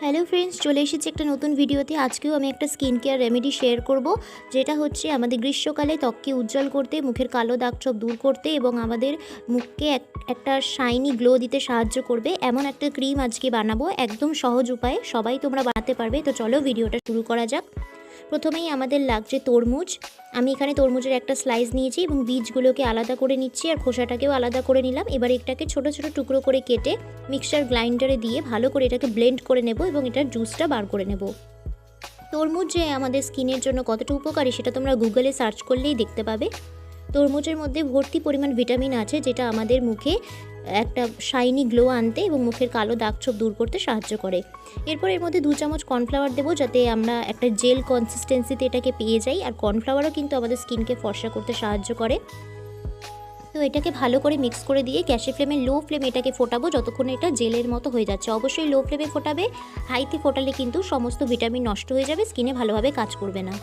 Hello friends চলে এসেছি একটা নতুন ভিডিওতে। আজকেও আমি একটা স্কিন কেয়ার রেমেডি শেয়ার করব, যেটা হচ্ছে আমাদের গ্রীষ্মকালে ত্বককে উজ্জ্বল করতে, মুখের কালো দাগ ছোপ দূর করতে এবং আমাদের মুখকে এক- একটা শাইনি গ্লো দিতে সাহায্য করবে। এমন একটা ক্রিম আজকে বানাবো, একদম সহজ উপায়ে। সবাই তোমরা বানাতে পারবে। তো চলো ভিডিওটা শুরু করা যাক। প্রথমেই আমাদের লাগছে তরমুজ। আমি এখানে তরমুজের একটা স্লাইস নিয়েছি এবং বীজগুলোকে আলাদা করে নিচ্ছি আর খোসাটাকেও আলাদা করে নিলাম। এবার এটাকে ছোট ছোট টুকরো করে কেটে মিক্সচার গ্রাইন্ডারে দিয়ে ভালো করে এটাকে ব্লেন্ড করে নেব এবং এটার জুসটা বার করে নেব। তরমুজ যে আমাদের স্কিনের জন্য কতটা উপকারী সেটা তোমরা গুগলে সার্চ করলেই দেখতে পাবে। তরমুজের মধ্যে ভর্তি পরিমাণ ভিটামিন আছে যেটা আমাদের মুখে একটা শাইনি গ্লো আনতে এবং মুখের কালো দাগ ছোপ দূর করতে সাহায্য করে। এরপর এর মধ্যে দু চামচ কর্নফ্লাওয়ার দেবো যাতে আমরা একটা জেল কনসিস্টেন্সিতে এটাকে পেয়ে যাই। আর কর্নফ্লাওয়ারও কিন্তু আমাদের স্কিনকে ফর্সা করতে সাহায্য করে। তো এটাকে ভালো করে মিক্স করে দিয়ে গ্যাসের ফ্লেমে লো ফ্লেমে এটাকে ফোটাবো যতক্ষণ এটা জেলের মতো হয়ে যাচ্ছে। অবশ্যই লো ফ্লেমে ফোটাবে হাইতে ফোটালে কিন্তু সমস্ত ভিটামিন নষ্ট হয়ে যাবে স্কিনে ভালোভাবে কাজ করবে না।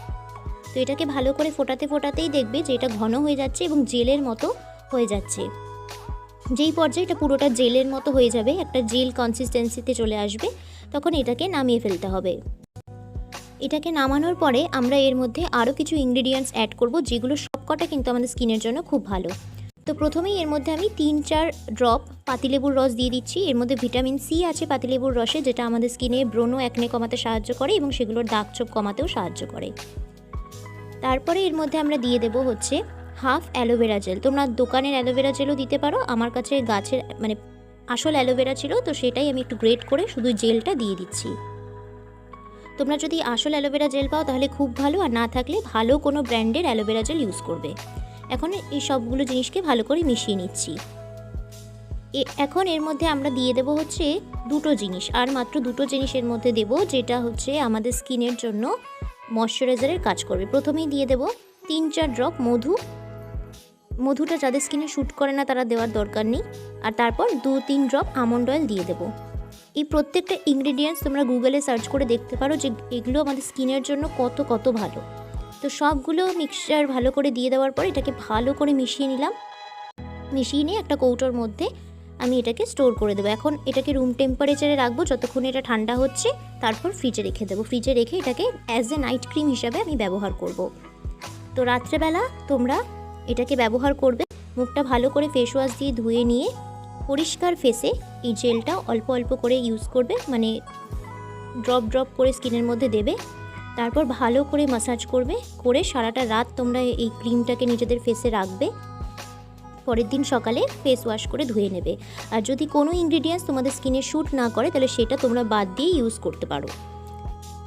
তো এটাকে ভালো করে ফোটাতে ফোটাতেই দেখবে যে এটা ঘন হয়ে যাচ্ছে এবং জেলের মতো হয়ে যাচ্ছে। যেই পর্যায়ে এটা পুরোটা জেলের মতো হয়ে যাবে, একটা জেল কনসিস্টেন্সিতে চলে আসবে, তখন এটাকে নামিয়ে ফেলতে হবে। এটাকে নামানোর পরে আমরা এর মধ্যে আরও কিছু ইনগ্রেডিয়েন্টস অ্যাড করব, যেগুলো সবকটা কিন্তু আমাদের স্কিনের জন্য খুব ভালো। তো প্রথমেই এর মধ্যে আমি তিন চার ড্রপ পাতিলেবুর রস দিয়ে দিচ্ছি। এর মধ্যে ভিটামিন সি আছে পাতিলেবুর রসে, যেটা আমাদের স্কিনে ব্রণ একনে কমাতে সাহায্য করে এবং সেগুলোর দাগ ছোপ কমাতেও সাহায্য করে। তারপরে এর মধ্যে আমরা দিয়ে দেব হচ্ছে হাফ অ্যালোভেরা জেল। তোমরা দোকানের অ্যালোভেরা জেলও দিতে পারো। আমার কাছে গাছের মানে আসল অ্যালোভেরা ছিল, তো সেটাই আমি একটু গ্রেট করে শুধু জেলটা দিয়ে দিচ্ছি। তোমরা যদি আসল অ্যালোভেরা জেল পাও, তাহলে খুব ভালো, আর না থাকলে ভালো কোনো ব্র্যান্ডের অ্যালোভেরা জেল ইউজ করবে। এখন এই সবগুলো জিনিসকে ভালো করে মিশিয়ে নিচ্ছি। এখন এর মধ্যে আমরা দিয়ে দেব হচ্ছে দুটো জিনিস, আর মাত্র দুটো জিনিসের মধ্যে দেব, যেটা হচ্ছে আমাদের স্কিনের জন্য ময়শ্চারাইজারের কাজ করবে। প্রথমেই দিয়ে দেব তিন চার ড্রপ মধু মধুটা যাদের স্কিনে শ্যুট করে না তারা দেওয়ার দরকার নেই। আর তারপর দু তিন ড্রপ আমন্ড অয়েল দিয়ে দেবো। এই প্রত্যেকটা ইনগ্রেডিয়েন্টস তোমরা গুগলে সার্চ করে দেখতে পারো যে এগুলো আমাদের স্কিনের জন্য কত কত ভালো। তো সবগুলো মিক্সচার ভালো করে দিয়ে দেওয়ার পর এটাকে ভালো করে মিশিয়ে নিলাম। মিশিয়ে নিয়ে একটা কৌটোর মধ্যে আমি এটাকে স্টোর করে দেবো। এখন এটাকে রুম টেম্পারেচারে রাখব, যতক্ষণ এটা ঠান্ডা হচ্ছে, তারপর ফ্রিজে রেখে দেবো। ফ্রিজে রেখে এটাকে অ্যাজ এ নাইট ক্রিম হিসাবে আমি ব্যবহার করব। তো রাত্রেবেলা তোমরা এটাকে ব্যবহার করবে। মুখটা ভালো করে ফেস ওয়াশ দিয়ে ধুয়ে নিয়ে পরিষ্কার ফেসে এই জেলটা অল্প অল্প করে ইউজ করবে। মানে ড্রপ ড্রপ করে স্কিনের মধ্যে দেবে। তারপর ভালো করে মাসাজ করবে। করে সারাটা রাত তোমরা এই ক্রিমটাকে নিজেদের ফেসে রাখবে। পরের দিন সকালে ফেস ওয়াশ করে ধুয়ে নেবে। আর যদি কোনো ইনগ্রিডিয়েন্টস তোমাদের স্কিনে শ্যুট না করে, তাহলে সেটা তোমরা বাদ দিয়ে ইউজ করতে পারো।